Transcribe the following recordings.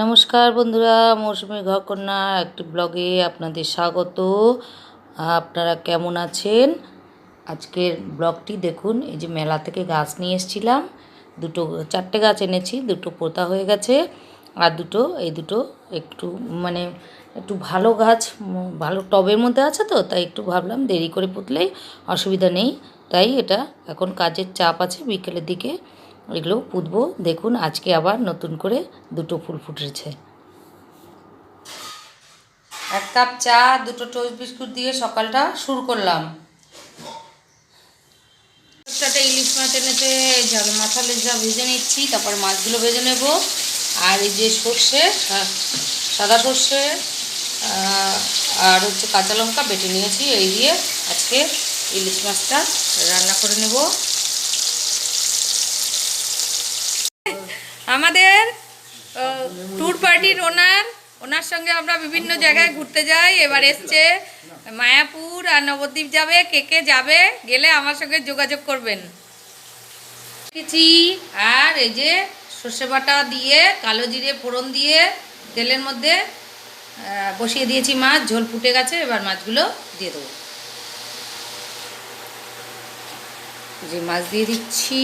নমস্কার বন্ধুরা, মৌসুমি ঘরকন্যা একটি ব্লগে আপনাদের স্বাগত। আপনারা কেমন আছেন? আজকের ব্লগটি দেখুন, এই যে মেলা থেকে গাছ নিয়ে এসেছিলাম। দুটো, চারটে গাছ এনেছি, দুটো পোতা হয়ে গেছে, আর দুটো, এই দুটো একটু মানে একটু ভালো গাছ, ভালো টবের মধ্যে আছে তো, তাই একটু ভাবলাম দেরি করে পুঁতলেই অসুবিধা নেই। তাই এটা এখন কাজের চাপ আছে, বিকেলের দিকে এগুলো পুঁতবো। দেখুন, আজকে আবার নতুন করে দুটো ফুল ফুটেছে। এক কাপ চা, দুটো টোস্ট বিস্কুট দিয়ে সকালটা শুরু করলাম। ইলিশ মাছ এনেছে যে মাথা লেজা ভেজে নিচ্ছি, তারপর মাছগুলো ভেজে নেব। আর এই যে সর্ষে সাদা সর্ষে আর হচ্ছে কাঁচা লঙ্কা বেটে নিয়েছি, এই দিয়ে আজকে ইলিশ মাছটা রান্না করে নেব। আমাদের ট্যুর পার্টির ওনার ওনার সঙ্গে আমরা বিভিন্ন জায়গায় ঘুরতে যাই। এবার এসছে মায়াপুর আর নবদ্বীপ যাবে, কে কে যাবে, গেলে আমার সঙ্গে যোগাযোগ করবেন। রেখেছি আর এই যে সর্ষে বাটা দিয়ে, কালো জিরে ফোড়ন দিয়ে তেলের মধ্যে বসিয়ে দিয়েছি মাছ, ঝোল ফুটে গেছে, এবার মাছগুলো দিয়ে দেবো। যে মাছ দিয়ে দিচ্ছি।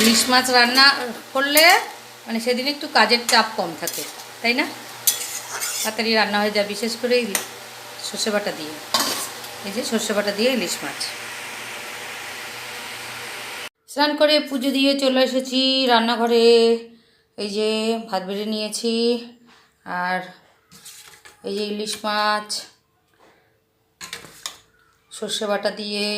ইলিশ মাছ রান্না করলে মানে সেদিন একটু কাজের চাপ কম থাকে, তাই না? তাড়াতাড়ি রান্না হয়ে যায়, বিশেষ করে সর্ষে বাটা দিয়ে। এই যে সর্ষে বাটা দিয়ে ইলিশ মাছ। স্নান করে পুজো দিয়ে চলে এসেছি রান্নাঘরে। এই যে ভাত বেড়ে নিয়েছি আর এই যে ইলিশ মাছ, সর্ষে বাটা দিয়ে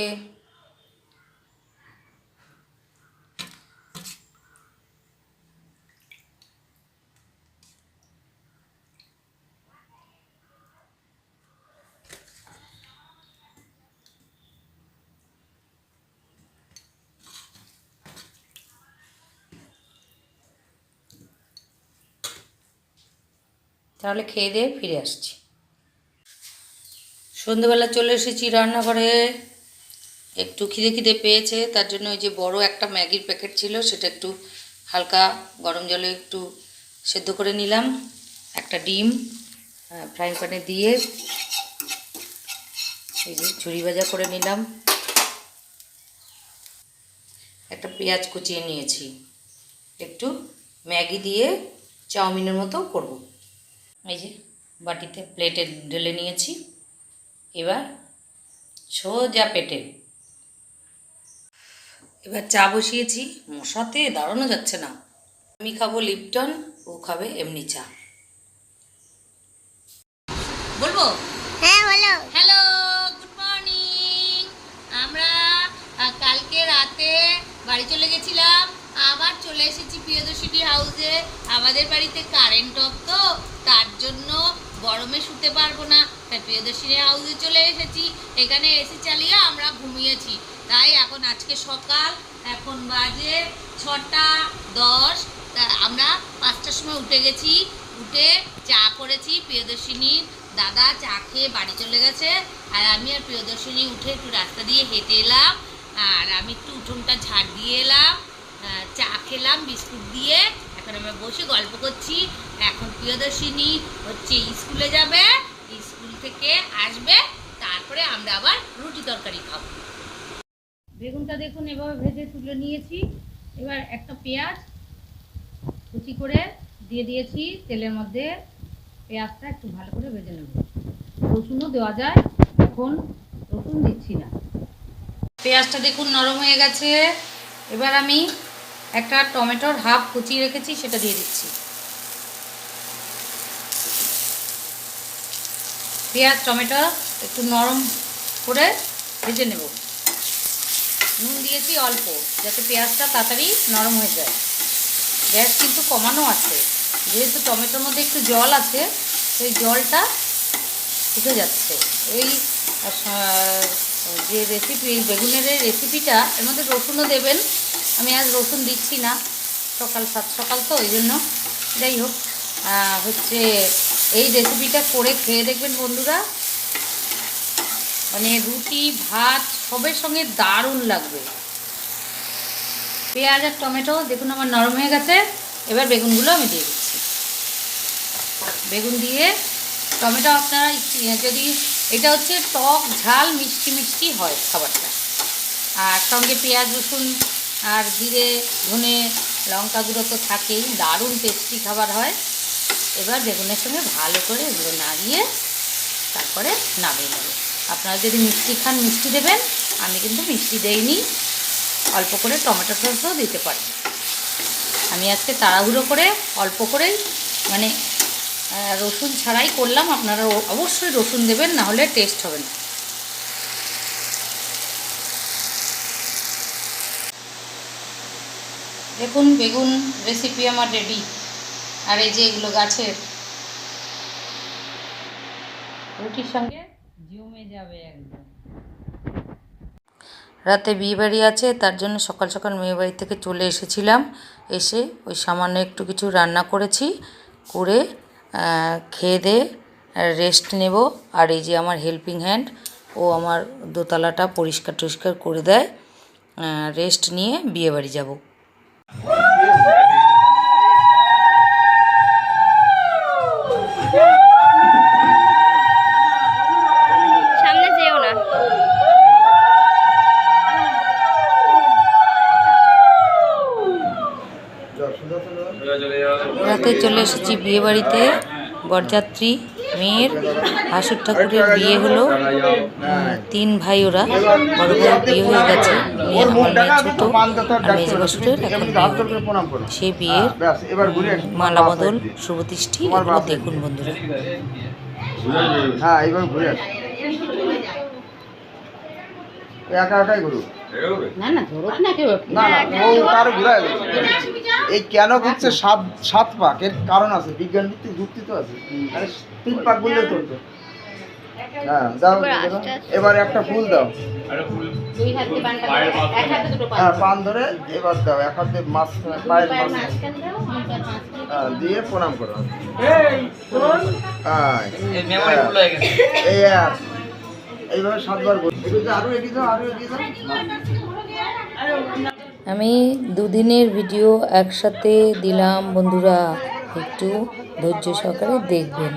তাহলে খেয়ে দিয়ে ফিরে আসছি। সন্ধেবেলা চলে এসেছি রান্নাঘরে। একটু খিদে খিদে পেয়েছে, তার জন্য ওই যে বড় একটা ম্যাগির প্যাকেট ছিল, সেটা একটু হালকা গরম জলে একটু সেদ্ধ করে নিলাম। একটা ডিম ফ্রাইং প্যানে দিয়ে এই যে ঝুড়ি ভাজা করে নিলাম। একটা পেঁয়াজ কুচিয়ে নিয়েছি। একটু ম্যাগি দিয়ে চাউমিনের মতো করব। এই যে বাটিতে প্লেটে ঢেলে নিয়েছি। এবার সোজা পেটে। এবার চা বসিয়েছি। মশাতে দাঁড়ানো যাচ্ছে না। আমি খাব লিপটন ও খাবে এমনি চা। বলব? হ্যাঁ বলো। হ্যালো গুড মর্নিং আমরা কালকে রাতে বাড়ি চলে এসেছি হাউসে আমাদের বাড়িতে কারেন্ট অফ তো, তার জন্য গরমে শুতে পারব না। তাই প্রিয়দর্শিনী হাউসে চলে এসেছি। এখানে এসি চালিয়ে আমরা ঘুমিয়েছি। তাই এখন আজকে সকাল, এখন বাজে ছটা দশ। তা আমরা পাঁচটার সময় উঠে গেছি। উঠে চা করেছি প্রিয়দর্শিনীর। দাদা চা খেয়ে বাড়ি চলে গেছে। আর আমি আর প্রিয়দর্শিনী উঠে একটু রাস্তা দিয়ে হেঁটে এলাম। আর আমি একটু উঠোনটা ঝাড় দিয়ে এলাম। চা খেলাম, বিস্কুট দিয়ে। এখন আমরা বসে গল্প করছি। এখন প্রিয়দর্শিনী হচ্ছে স্কুলে যাবে, স্কুল থেকে আসবে, তারপরে আমরা আবার রুটি তরকারি খাব। বেগুনটা দেখুন, এভাবে ভেজে তুলে নিয়েছি। এবার একটা পেঁয়াজ কুচি করে দিয়ে দিয়েছি, তেলের মধ্যে পেঁয়াজটা একটু ভালো করে ভেজে নেব। রসুনও দেওয়া যায়, এখন রসুন দিচ্ছি না। পেঁয়াজটা দেখুন নরম হয়ে গেছে। এবার আমি একটা টমেটোর হাফ কুচিয়ে রেখেছি, সেটা দিয়ে দিচ্ছি। পেঁয়াজ, টমেটো একটু নরম করে ভেজে নেব। নুন দিয়েছি অল্প, যাতে পেঁয়াজটা তাড়াতাড়ি নরম হয়ে যায়। গ্যাস কিন্তু কমানো আছে। যেহেতু টমেটোর মধ্যে একটু জল আছে, সেই জলটা উঠে যাচ্ছে। এই যে রেসিপি বেগুনের রেসিপিটা এর মধ্যে রসুনও দেবেন। আমি আজ রসুন দিচ্ছি না, সকাল সাত সকাল তো, ওই জন্য। যাই হোক হচ্ছে এই রেসিপিটা করে খেয়ে দেখবেন বন্ধুরা। মানে রুটি, ভাত, সবের সঙ্গে দারুণ লাগবে। পেঁয়াজ আর টমেটো, দেখুন আমার নরম হয়ে গেছে। এবার বেগুনগুলো আমি দিয়ে দিচ্ছি। বেগুন দিয়ে টমেটো আপনারা যদি এটা হচ্ছে টক ঝাল, মিষ্টি মিষ্টি হয় খাবারটা। আর সঙ্গে পেঁয়াজ রসুন আর জিরে, ধনে, লঙ্কা গুঁড়ো তো থাকেই, দারুণ টেস্টি খাবার হয়। এবার বেগুনের সঙ্গে ভালো করে এগুলো নাড়িয়ে তারপরে নামিয়ে নেবে। আপনারা যদি মিষ্টি খান, মিষ্টি দেবেন, আমি কিন্তু মিষ্টি দেইনি। অল্প করে টমেটো সসও দিতে পারি। আমি আজকে তাড়াহুড়ো করে অল্প করেই মানে রসুন ছাড়াই করলাম। আপনারা অবশ্যই রসুন দেবেন, না হলে টেস্ট হবে না। দেখুন, বেগুন রেসিপি আমার রেডি আর এই যে এগুলো গাছের, রুটির সঙ্গে জমে যাবে একদম। রাতে বিয়েবাড়ি আছে, তার জন্য সকাল সকাল মেয়ে বাড়ি থেকে চলে এসেছিলাম। এসে ওই সামান্য একটু কিছু রান্না করেছি, করে খেয়ে দিয়ে রেস্ট নেব। আর এই যে আমার হেল্পিং হ্যান্ড ও আমার দোতলাটা পরিষ্কার টরিষ্কার করে দেয়। রেস্ট নিয়ে বিয়ে বাড়ি যাব। রাতে চলে এসেছি বিয়ে বাড়িতে বরযাত্রী, মেয়ের হাসুর ঠাকুরের বিয়ে হলো। তিন ভাই ওরা, বড় বড় বিয়ে হয়ে গেছে। মেয়ে আমার মেয়ে ছোট বিয়ের। মালা বদল শুভদৃষ্টি এগুলো দেখুন বন্ধুরা। হ্যাঁ এবার ঘুরে একা একাই না না ধরুক না কেউ। না না ও তার ঘুরে এই কেন ঘুরছে সাত সাত পাক? এর কারণ আছে বিজ্ঞান ভিত্তিক যুক্তি তো আছে। আরে তিন পাক বললে তো হ্যাঁ দাও এবার একটা ফুল দাও। দুই হাত দিয়ে পানটা এক হাতে দুটো হ্যাঁ পান ধরে এবার দাও। এক হাতে মাছ পায়ের মাছ। হ্যাঁ, দিয়ে প্রণাম করো। হ্যাঁ, এই। এইভাবে সাতবার এগিয়ে এগিয়ে আমি দুদিনের ভিডিও একসাথে দিলাম বন্ধুরা। একটু ধৈর্য সহকারে দেখবেন।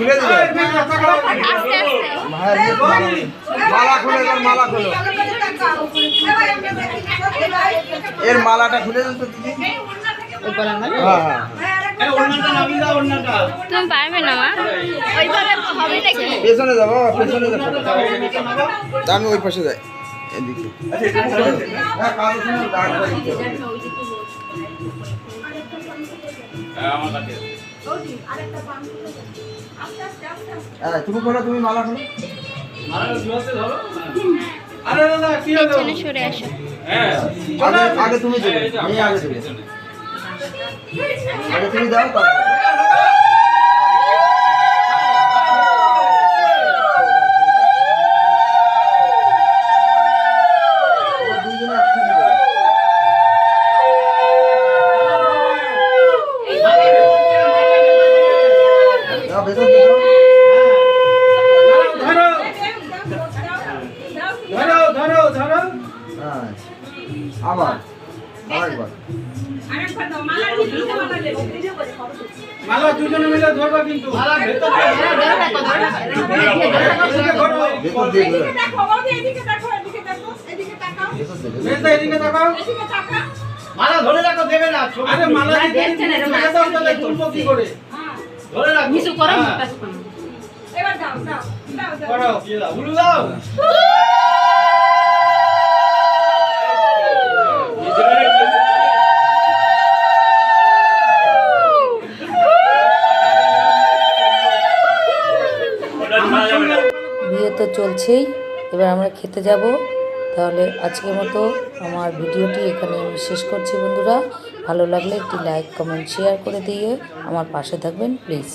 খুলে দিল। হ্যাঁ, মালা খুলে এবার মালা খুলো। এর মালাটা খুলে দিন তো দিদি। হ্যাঁ হ্যাঁ। তুমি পারবে না মা। ওইভাবে হবে নাকি? পেছনে যাব পেছনে যাব আমি ওই পাশে যাই এদিকে হ্যাঁ, কারোর হ্যাঁ, তুমি খোলো তুমি মালা খোলো পেছনে সরে আসো। আগে আগে তুমি দেবে আমি আগে দেবে আগে তুমি দাও তারপরে। মালা ধরে রাখো দেবে না আরে মালা তুলবো কি করে? ধরে রাখো। মিশু করো এবার দাও দাও দাও দাও। করো উলু দাও তো চলছেই। এবার আমরা খেতে যাব। তাহলে আজকের মতো আমার ভিডিওটি এখানে আমি শেষ করছি বন্ধুরা। ভালো লাগলে একটি লাইক, কমেন্ট, শেয়ার করে দিয়ে আমার পাশে থাকবেন, প্লিজ।